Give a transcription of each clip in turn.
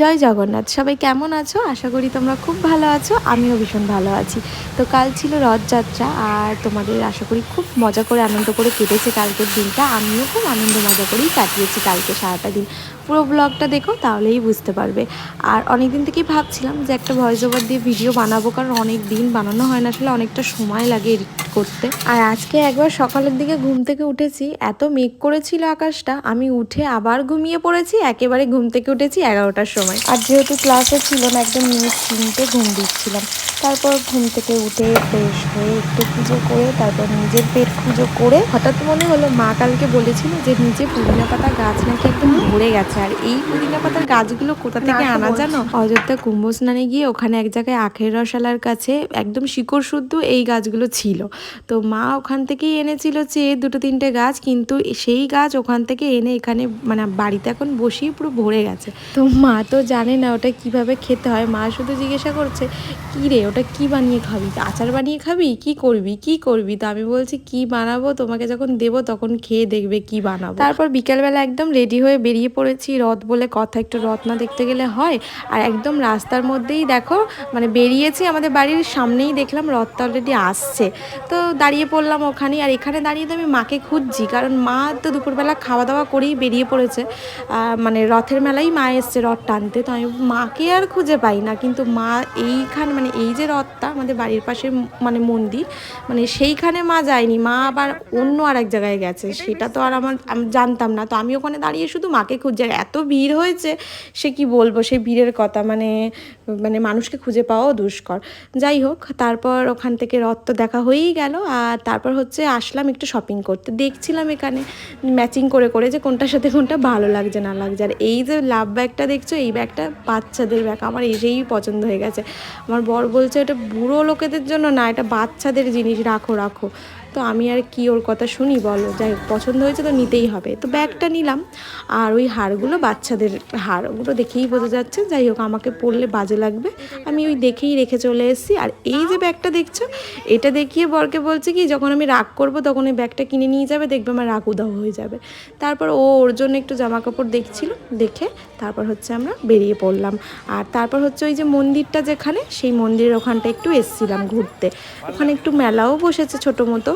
জয় জগন্নাথ। সবাই কেমন আছো? আশা করি তোমরা খুব ভালো আছো, আমিও ভীষণ ভালো আছি। তো কাল ছিল রথযাত্রা আর তোমাদের আশা করি খুব মজা করে, আনন্দ করে কেটেছে কালকের দিনটা। আমিও খুব আনন্দ মজা করেই কাটিয়েছি কালকে সারাটা দিন। পুরো ব্লগটা দেখো, তাহলেই বুঝতে পারবে। আর অনেক দিন থেকেই ভাবছিলাম যে একটা ভয়েস ওভার দিয়ে ভিডিও বানাবো, কারণ অনেক দিন বানানো হয় না, আসলে অনেকটা সময় লাগে এডিট করতে। আর আজকে একবার সকালের দিকে ঘুম থেকে উঠেছি, এত মেঘ করেছিল আকাশটা, আমি উঠে আবার ঘুমিয়ে পড়েছি, একেবারে ঘুম থেকে উঠেছি এগারোটার সময়। আর যেহেতু ক্লাসে ছিল না একদম মিনিট তিনটে ঘুম দিচ্ছিলাম। তারপর ঘুম থেকে উঠে ফ্রেশ হয়ে একটু পুজো করে, তারপর নিজের পেট পুজো করে, হঠাৎ মনে হলো মা কালকে বলেছিল যে, নিচে পুদিনা পাতা গাছ নাকি একদম ভরে গেছে। আর এই পুদিনা পাতার গাছগুলো কোথা থেকে আনা জানো? অযোধ্যা কুম্ভ স্নানে গিয়ে ওখানে এক জায়গায় আখের রসালার কাছে একদম শিকড় শুদ্ধ এই গাছগুলো ছিল। তো মা ওখান থেকেই এনেছিল চেয়ে দুটো তিনটে গাছ কিন্তু সেই গাছ ওখান থেকে এনে এখানে মানে বাড়িতে এখন বসিয়ে পুরো ভরে গেছে। তো মা তো জানে না ওটা কীভাবে খেতে হয়। মা শুধু জিজ্ঞাসা করছে কী রে ওটা কি বানিয়ে খাবি? আচার বানিয়ে খাবি? কি করবি? কি করবি? তো আমি বলছি কি বানাবো? তোমাকে যখন দেবো তখন খেয়ে দেখবে কি বানাবো। তারপর বিকালবেলা একদম রেডি হয়ে বেরিয়ে পড়েছি। রথ বলে কথা একটু রথ না দেখতে গেলে হয়। আর একদম রাস্তার মধ্যেই দেখো মানে বেরিয়েছি আমাদের বাড়ির সামনেই দেখলাম রথটা অলরেডি আসছে। তো দাঁড়িয়ে পড়লাম ওখানে আর এখানে দাঁড়িয়ে তো আমি মাকে খুঁজছি কারণ মা তো দুপুরবেলা খাওয়া দাওয়া করেই বেরিয়ে পড়েছে। মানে রথের মেলাই মা এসছে রথ টানতে তো আমি মাকে আর খুঁজে পাই না। কিন্তু মা এইখান মানে এই যে রথটা আমাদের বাড়ির পাশে মানে মন্দির মানে সেইখানে মা যায়নি মা আবার অন্য আর এক জায়গায় গেছে। সেটা তো আর আমার জানতাম না। তো আমি ওখানে দাঁড়িয়ে শুধু মাকে খুঁজছি আর এত ভিড় হয়েছে, সে কি বলব? সেই ভিড়ের কথা মানে মানে মানুষকে খুঁজে পাওয়াও দুষ্কর। যাই হোক, তারপর ওখান থেকে রথ তো দেখা হয়েই গেল। আর তারপর হচ্ছে আসলাম একটু শপিং করতে। দেখছিলাম এখানে ম্যাচিং করে করে যে কোনটার সাথে কোনটা ভালো লাগছে, না লাগছে। আর এই যে লাভ ব্যাগটা দেখছ, এই ব্যাগটা বাচ্চাদের ব্যাগ আমার এসেই পছন্দ হয়ে গেছে। আমার বর বলছে, এটা বুড়ো লোকেদের জন্য না, এটা বাচ্চাদের জিনিস। রাখো রাখো। তো আমি আর কি ওর কথা শুনি, বলো, যাই পছন্দ হয়েছে তো নিতেই হবে। তো ব্যাগটা নিলাম, আর ওই হারগুলো বাচ্চাদের হার ওগুলো দেখেই বোঝা যাচ্ছে। যাই হোক, আমাকে পড়লে বাজে লাগবে। আমি ওই দেখেই রেখে চলে এসেছি। আর এই যে ব্যাগটা দেখছ, এটা দেখিয়ে বরকে বলছে কি, যখন আমি রাগ করব, তখন এই ব্যাগটা কিনে নিয়ে যাবে, দেখবে আমার রাগ উদাও হয়ে যাবে। তারপর ও ওর জন্য একটু জামা কাপড় দেখছিল, দেখে তারপর হচ্ছে আমরা বেরিয়ে পড়লাম। আর তারপর হচ্ছে ওই যে মন্দিরটা যেখানে, সেই মন্দিরের ওখানটা একটু এসছিলাম ঘুরতে। ওখানে একটু মেলাও বসেছে ছোটো মতো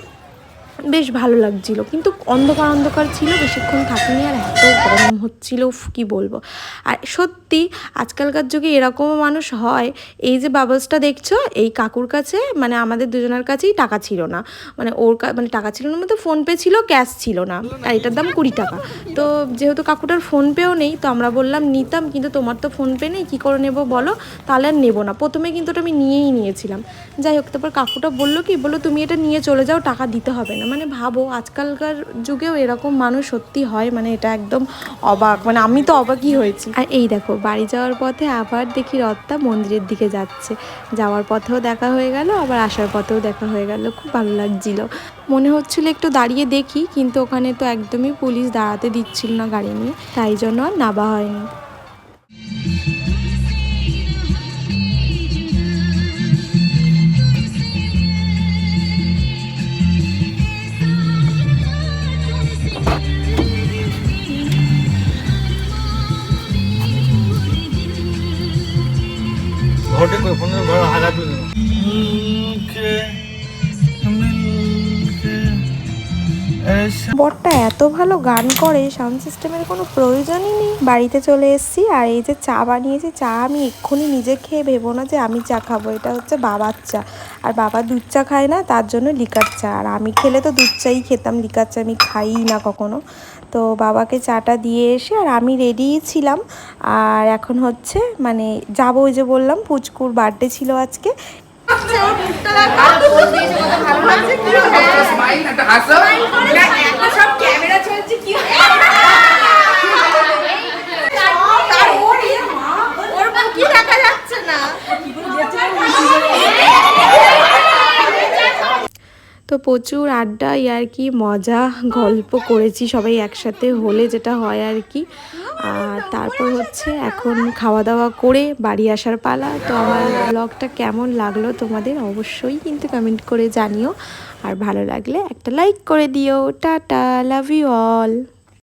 বেশ ভালো লাগছিল। কিন্তু অন্ধকার অন্ধকার ছিল, বেশিক্ষণ থাকিনি আর এত গরম হচ্ছিল কি বলব। আর সত্যি, আজকালকার যুগে এরকমও মানুষ হয়, এই যে বাবলসটা দেখছ, এই কাকুর কাছে মানে আমাদের দুজনের কাছেই টাকা ছিল না। মানে ওর মানে টাকা ছিল না মতো ফোনপে ছিল, ক্যাশ ছিল না। আর এটার দাম কুড়ি টাকা। তো যেহেতু কাকুটার ফোনপেও নেই, তো আমরা বললাম, নিতাম, কিন্তু তোমার তো ফোনপে নেই, কী করে নেব বলো? তাহলে আর নেব না। প্রথমে কিন্তু ওটা আমি নিয়েই নিয়েছিলাম। যাই হোক, তারপর কাকুটা বলল কি, বলল, তুমি এটা নিয়ে চলে যাও, টাকা দিতে হবে না। মানে ভাবো, আজকালকার যুগেও এরকম মানুষ সত্যি হয় মানে এটা একদম অবাক মানে আমি তো অবাকই হয়েছি। আর এই দেখো, বাড়ি যাওয়ার পথে আবার দেখি রথটা মন্দিরের দিকে যাচ্ছে। যাওয়ার পথেও দেখা হয়ে গেল, আবার আসার পথেও দেখা হয়ে গেল, খুব ভালো লাগছিল। মনে হচ্ছিল একটু দাঁড়িয়ে দেখি, কিন্তু ওখানে তো একদমই পুলিশ দাঁড়াতে দিচ্ছিল না গাড়ি নিয়ে, তাই জন্য আর নাবা হয়নি। ঘটে করে ফোনের ঘর হাজার বরটা এত ভালো গান করে সাউন্ড সিস্টেমের কোনো প্রয়োজনই নেই। বাড়িতে চলে এসেছি আর এই যে চা বানিয়েছি, চা আমি এক্ষুনি নিজে খেয়ে ভেবো না যে আমি চা খাব। এটা হচ্ছে বাবার চা। আর বাবা দুধ চা খায় না, তার জন্য লিকার চা। আর আমি খেলে তো দুধ চাই খেতাম, লিকার চা আমি খাই না কখনো। তো বাবাকে চাটা দিয়ে এসে আর আমি রেডি ছিলাম। আর এখন হচ্ছে মানে যাব ওই যে বললাম, পুচকুর বার্থডে ছিল আজকে। তো প্রচুর আড্ডা আর কি মজা, গল্প করেছি সবাই একসাথে হলে যেটা হয় আর কি। আর তারপর হচ্ছে এখন খাওয়া দাওয়া করে বাড়ি আসার পালা। তো আমার ব্লগটা কেমন লাগল তোমাদের অবশ্যই কিন্তু কমেন্ট করে জানিও। আর ভালো লাগলে একটা লাইক করে দিও। Tata love you all